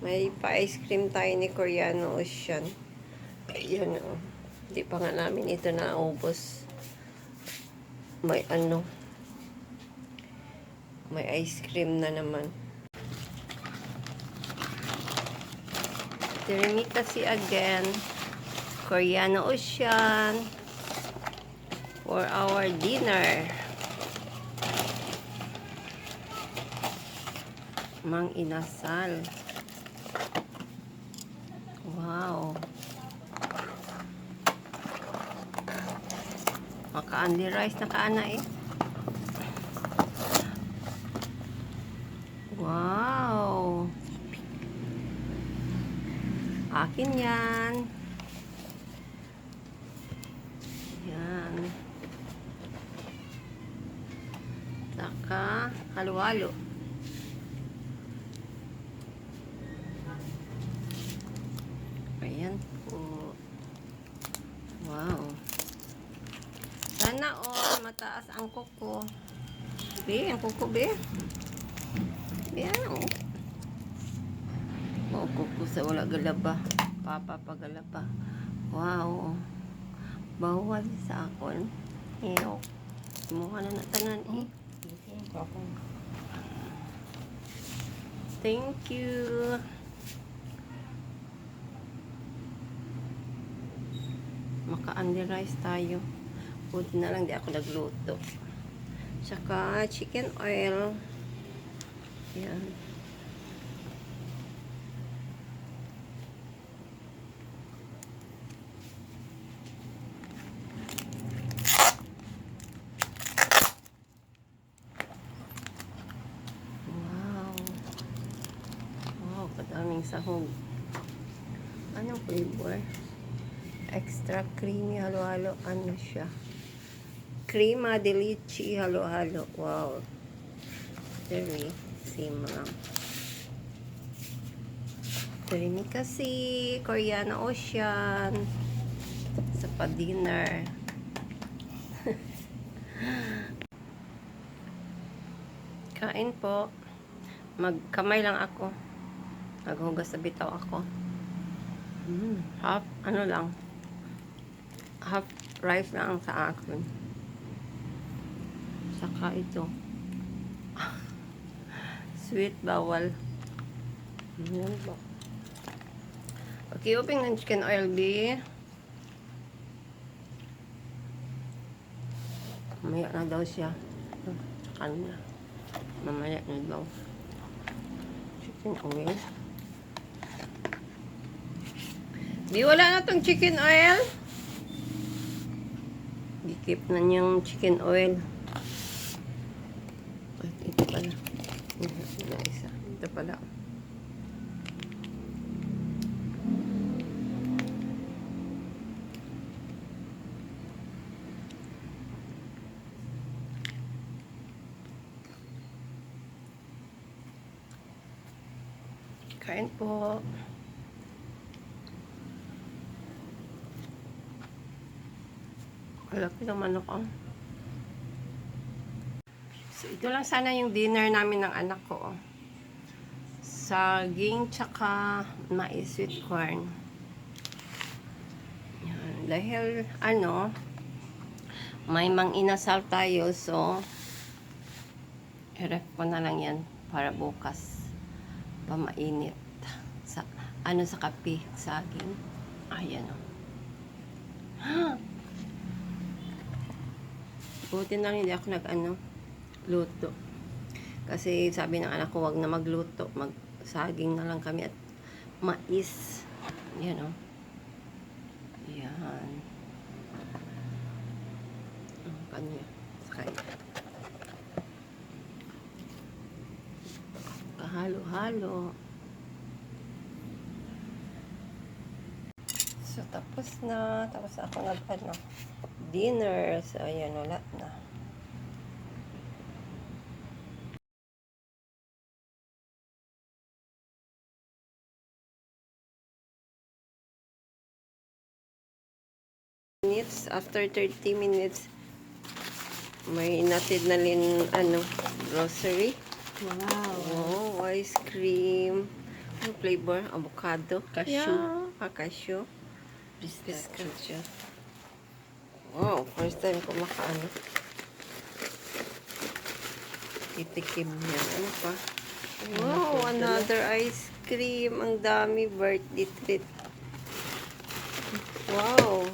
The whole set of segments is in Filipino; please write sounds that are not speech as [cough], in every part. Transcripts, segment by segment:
May pa-ice cream tayo ni Koreano Ocean. Ayan o. Hindi pa nga namin ito naubos. May ano. May ice cream na naman. Tirimikasi again. Koreano Ocean. For our dinner. Mang inasal. Wow. Maka-only rice na kaana eh. Wow. Akin yan. Yan. Saka, halo-halo. Ayan po. Wow. Sana all mataas ang kuko. Be, ang kuko be. Yan oh. Oh, kuko sa wala galaba. Papa pa galaba. Wow. Bawal sa akon. Ew. Mukha na natanan eh. Thank you. maka-under rice tayo. Buti na lang di ako nagluto. Tsaka chicken oil. Yan. Wow. Wow, kadaming sahog. Anong flavor? extra creamy halo-halo ano siya crema de leche halo-halo wow. Very same lang Creamy kasi Koreano Ocean sa pa-dinner. [laughs] Kain po. Magkamay lang ako. Naghugas sa bitaw ako. Mm, half, ano lang, half rice lang sa akin. Saka ito. Sweet bawal. Yan ba? Okay, open ng chicken oil, B. Mamaya na daw siya. Saka na. Mamaya na daw. Chicken oil. Di wala na tong chicken oil. Gikip na niyang chicken oil. Pala. Ito isa. Ito pala. Kain po. Malaki naman ako. So, ito lang sana yung dinner namin ng anak ko. oh. Saging tsaka mais sweet corn. Yan. Dahil, ano, may mang inasal tayo, so, i-ref ko na lang yan para bukas pamainit sa ano sa kape saging ayan o [gasps] Buti na lang hindi ako nag ano, luto. Kasi sabi ng anak ko, wag na magluto. Mag saging na lang kami at mais. Yan o. Yan. Ang kanya. Saka Kahalo-halo. So, tapos na. Tapos ako nag, ano, dinner. So, ayan, wala na. Minutes, after 30 minutes, may natid na rin, ano, grocery. Wow. Oh, ice cream. Yung flavor, avocado. Cashew. Yeah, ah, cashew. Pistachio. Wow, first time ko makaano. Titikim yan. Ano pa? Wow, another ice cream. Ang dami birthday treat. Wow.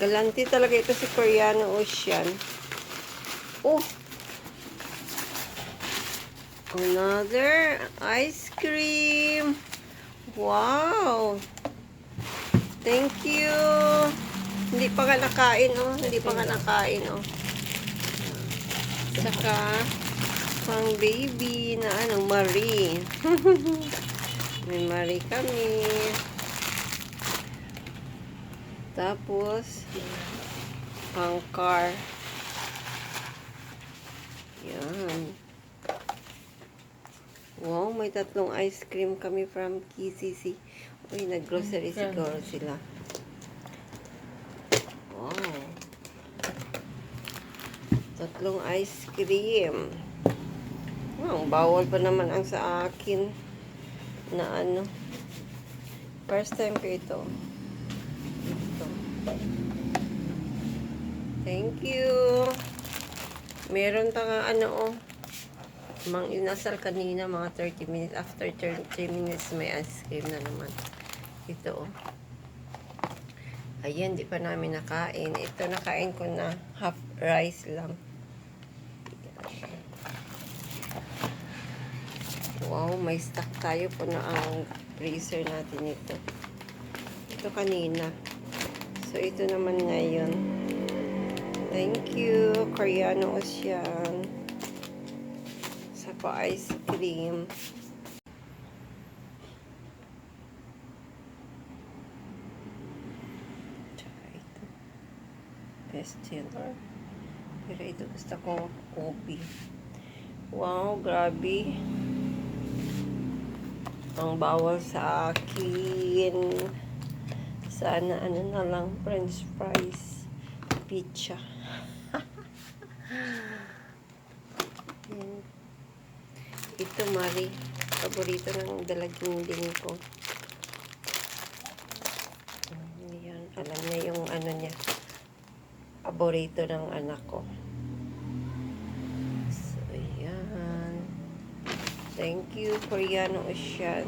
Galante talaga ito si Koreano Ocean. Oh! Another ice cream. Wow. Thank you. Hindi pa nga nakain, oh. Hindi pa nga nakain, oh. Saka, pang baby na ano, Marie. [laughs] May Marie kami. Tapos, pang car. Yan. Wow, may tatlong ice cream kami from KCC. Uy, nag-grocery siguro sila. Wow. Tatlong ice cream. Wow, bawal pa naman ang sa akin na ano. First time ko ito. Thank you. Meron ta nga ano oh. Mang inasal kanina mga 30 minutes. After 30 minutes may ice cream na naman. Ito oh. Ayan, di pa namin nakain. Ito nakain ko na half rice lang. Wow, may stock tayo po na ang freezer natin ito. Ito kanina. So, ito naman ngayon. Thank you, Koreano Ocean. Sa pa-ice cream. Tsaka ito. Bestseller. Pero ito gusto ko kopi. Wow, grabe. Ang bawal sa akin. Sana ano na lang, french fries. Pizza. [laughs] Ito, Mari. Paborito ng dalaging din ko. Yan. Alam niya yung ano niya. Paborito ng anak ko. So, yan. Thank you, Koreano Ocean.